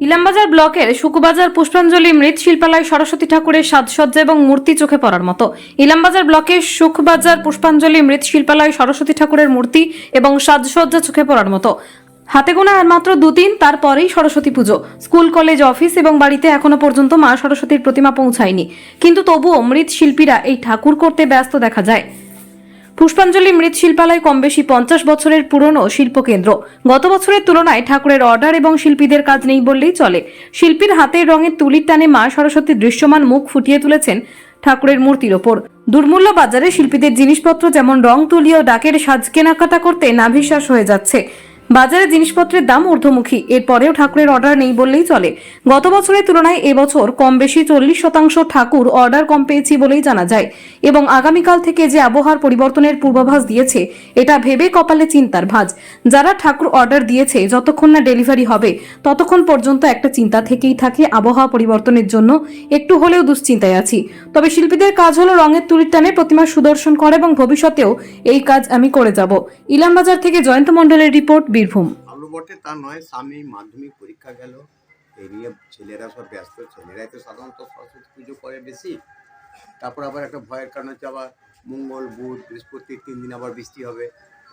ইলামবাজার ব্লকের শুকুবাজার পুষ্পাঞ্জলি মৃৎশিল্পালয় সরস্বতী ঠাকুরের সাজসজ্জা এবং মূর্তি চোখে পড়ার মতো। ইলামবাজার ব্লকের সুখবাজার পুষ্পাঞ্জলি মৃৎশিল্পালয় সরস্বতী ঠাকুরের মূর্তি এবং সাজসজ্জা চোখে পড়ার মতো। হাতে গোনা আর মাত্র দুদিন, তারপরেই সরস্বতী পুজো। স্কুল, কলেজ, অফিস এবং বাড়িতে এখনও পর্যন্ত মা সরস্বতীর প্রতিমা পৌঁছায়নি। কিন্তু তবুও মৃৎশিল্পীরা এই ঠাকুর করতে ব্যস্ত দেখা যায়। পুষ্পাঞ্জলি মৃৎশিল্পালয় কম বেশি পঞ্চাশ বছরের পুরনো শিল্পকেন্দ্র। গত বছরের তুলনায় ঠাকুরের অর্ডার এবং শিল্পীদের কাজ নেই বললেই চলে। শিল্পীর হাতের রঙের তুলির টানে মা সরস্বতী দৃশ্যমান মুখ ফুটিয়ে তুলেছেন ঠাকুরের মূর্তির ওপর। দুর্মূল্য বাজারে শিল্পীদের জিনিসপত্র যেমন রং, তুলি ও ডাকের সাজ কেনাকাটা করতে নাভিশ্বাস হয়ে যাচ্ছে। বাজারে জিনিসপত্রের দাম ঊর্ধ্বমুখী। এরপরেও ঠাকুরের অর্ডার নেই বললেই চলে। গত বছরের তুলনায় এবছর কম বেশি চল্লিশ শতাংশ ঠাকুর অর্ডার কম পেয়েছি বলেই জানা যায়। এবং আগামীকাল থেকে যে আবহাওয়ার পরিবর্তনের পূর্বাভাস দিয়েছে, এটা ভেবে কপালে চিন্তার ভাঁজ। যারা ঠাকুর অর্ডার দিয়েছে, যতক্ষণ না ডেলিভারি হবে, ততক্ষণ পর্যন্ত একটা চিন্তা থেকেই থাকে আবহাওয়া পরিবর্তনের জন্য। একটু হলেও দুশ্চিন্তায় আছি। তবে শিল্পীদের কাজ হলো রঙের তুলির টানে প্রতিমা সুদর্শন করা এবং ভবিষ্যতেও এই কাজ আমি করে যাব। ইলামবাজার থেকে জয়ন্ত মণ্ডলের রিপোর্ট বীরভূম। ভালো বটে তা নয় সামনে মাধ্যমিক পরীক্ষা গেল। এড়িয়ে ছেলেরা সব ব্যস্ত, ছেলেরাই তো সাধারণত সরস্বতী পুজো করে বেশি। তারপর আবার একটা ভয়ের কারণ হচ্ছে আবার মঙ্গল, বুধ, বৃহস্পতি, তিন দিন আবার বৃষ্টি হবে।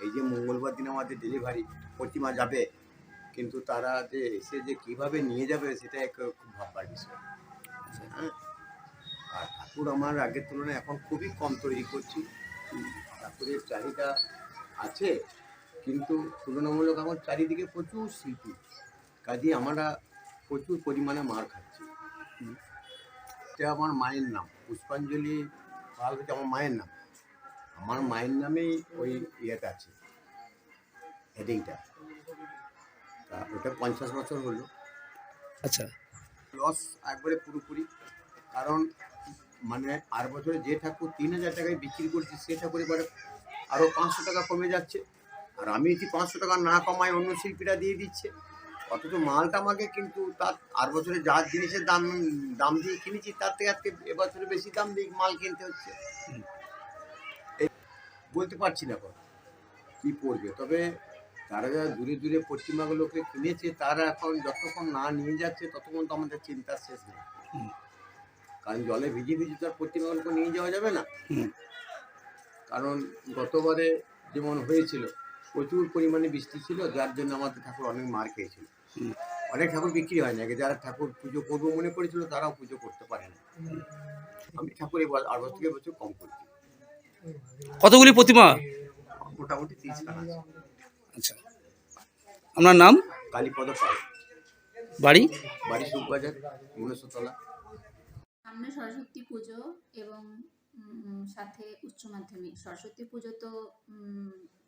এই যে মঙ্গলবার দিন আমাদের ডেলিভারি প্রতিমা যাবে, কিন্তু তারা যে এসে যে কীভাবে নিয়ে যাবে সেটা এক খুব ভাববার বিষয়। হ্যাঁ? আর ঠাকুর আমার আগের তুলনায় এখন খুবই কম তৈরি করছি। ঠাকুরের চাহিদা আছে কিন্তু তুলনামূলক আমার চারিদিকে প্রচুর শিল্পী। কাজে আমরা প্রচুর পরিমাণে মার খাচ্ছি। এটা আমার মায়ের নাম। পুষ্পাঞ্জলি পাল হচ্ছে আমার মায়ের নাম। আমার মায়ের নামেই ওই ইয়েটা আছে। হেডিংটা তা ওটা পঞ্চাশ বছর হলো। আচ্ছা। লস একবারে পুরোপুরি। কারণ মানে আর বছরে যে ঠাকুর তিন হাজার টাকায় বিক্রি করছি সে ঠাকুর এবারে আরও পাঁচশো টাকা কমে যাচ্ছে। আর আমি যদি পাঁচশো টাকা না কমাই অন্য শিল্পীরা দিয়ে দিচ্ছে অথচ মালটা আমাকে কিন্তু তার আর বছরে যা জিনিসের দাম দাম দিয়ে কিনেছি তার থেকে আজকে এবছরে বেশি দাম দিয়ে মাল কিনতে হচ্ছে। এই বলতে পারছি না কথা। কী পড়বে তবে তারা যারা দূরে দূরে প্রতিমাগুলোকে কিনেছে তারা এখন যতক্ষণ না নিয়ে যাচ্ছে ততক্ষণ তো আমাদের চিন্তার শেষ নেই কারণ জলে ভিজে ভিজে তো আর প্রতিমাগুলোকে নিয়ে যাওয়া যাবে না। কারণ গতবারে যেমন হয়েছিল প্রচুর পরিমাণে বৃষ্টি ছিল যার জন্য আমাদের ঠাকুর অনেক মার খেয়েছিল। অনেক ঠাকুর বিক্রি হয় না আগে যারা ঠাকুর পুজো করব মনে করেছিল তারাও পুজো করতে পারে না। আমি ঠাকুর এবার আর বছর থেকে বছর কম করছি। কতগুলি প্রতিমা? মোটামুটি তিরিশ খান আছে। আচ্ছা। আপনার নাম? কালীপদ পাল। বাড়ি? বাড়ি সুখবাজার মনসতলা সামনে সরস্বতী পুজো এবং সাথে উচ্চ মাধ্যমিক। সরস্বতী পুজো তো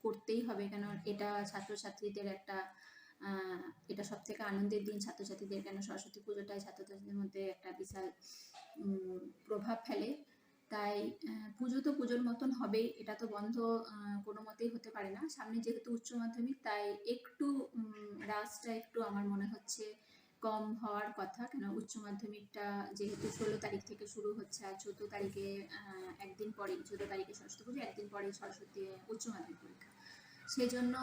করতেই হবে কেন এটা ছাত্রছাত্রীদের একটা এটা সব থেকে আনন্দের দিন ছাত্রছাত্রীদের কেন সরস্বতী পুজোটাই ছাত্রছাত্রীদের মধ্যে একটা বিশাল প্রভাব ফেলে। তাই পুজো তো পুজোর মতন হবেই, এটা তো বন্ধ কোনো মতেই হতে পারে না। সামনে যেহেতু উচ্চ মাধ্যমিক, তাই একটু রাসটা একটু আমার মনে হচ্ছে কম হওয়ার কথা কেন উচ্চ মাধ্যমিকটা যেহেতু ষোলো তারিখ থেকে শুরু হচ্ছে আর চোদ্দ তারিখে একদিন পরে চোদ্দ তারিখে সরস্বতী পুজো একদিন পরে সরস্বতী উচ্চ মাধ্যমিক পরীক্ষা। সেই জন্য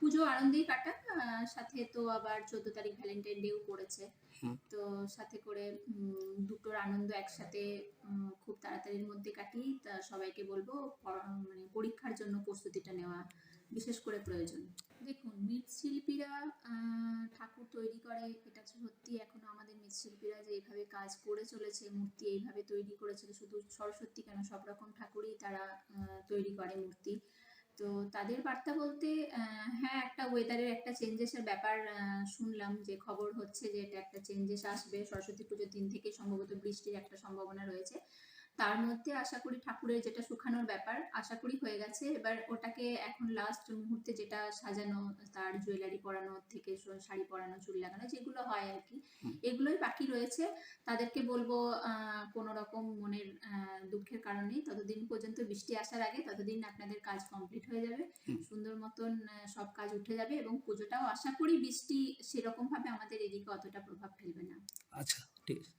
পুজো আনন্দেই কাটা আহ, সাথে তো আবার চোদ্দ তারিখ ভ্যালেন্টাইন ডেও পড়েছে। তো সাথে করে দুটোর আনন্দ একসাথে খুব তাড়াতাড়ির মধ্যে কাটি তা সবাইকে বলব মানে পরীক্ষার জন্য প্রস্তুতিটা নেওয়া বিশেষ করে প্রয়োজন। দেখুন, মৃৎশিল্পীরা ঠাকুর তৈরি করে, এটা সত্যি এখন আমাদের মৃৎশিল্পীরা যে এইভাবে কাজ করে চলেছে, মূর্তি এইভাবে তৈরি করেছে, শুধু সরস্বতী কেন, সব রকম ঠাকুরই তারা তৈরি করে মূর্তি। তো তাদের বার্তা বলতে হ্যাঁ একটা ওয়েদারের একটা চেঞ্জেসের ব্যাপার শুনলাম যে খবর হচ্ছে যে এটা একটা চেঞ্জেস আসবে। সরস্বতী পুজোর দিন থেকে সম্ভবত বৃষ্টির একটা সম্ভাবনা রয়েছে। তার মধ্যে আশা করি ঠাকুরের যেটা শুকানোর ব্যাপার আশা করি হয়ে গেছে। এবার ওটাকে এখন লাস্ট মুহূর্তে যেটা সাজানো তার জুয়েলারি পরানো থেকে শাড়ি পরানো চুল লাগানো যেগুলো হয় আর কি এগুলোই বাকি রয়েছে। তাদেরকে বলব আহ, কোনো রকম মনের দুঃখের কারণে ততদিন পর্যন্ত বৃষ্টি আসার আগে ততদিন আপনাদের কাজ কমপ্লিট হয়ে যাবে। সুন্দর মতন সব কাজ উঠে যাবে এবং পুজোটাও আশা করি বৃষ্টি সেরকম ভাবে আমাদের এদিকে অতটা প্রভাব ফেলবে না। আচ্ছা ঠিক আছে।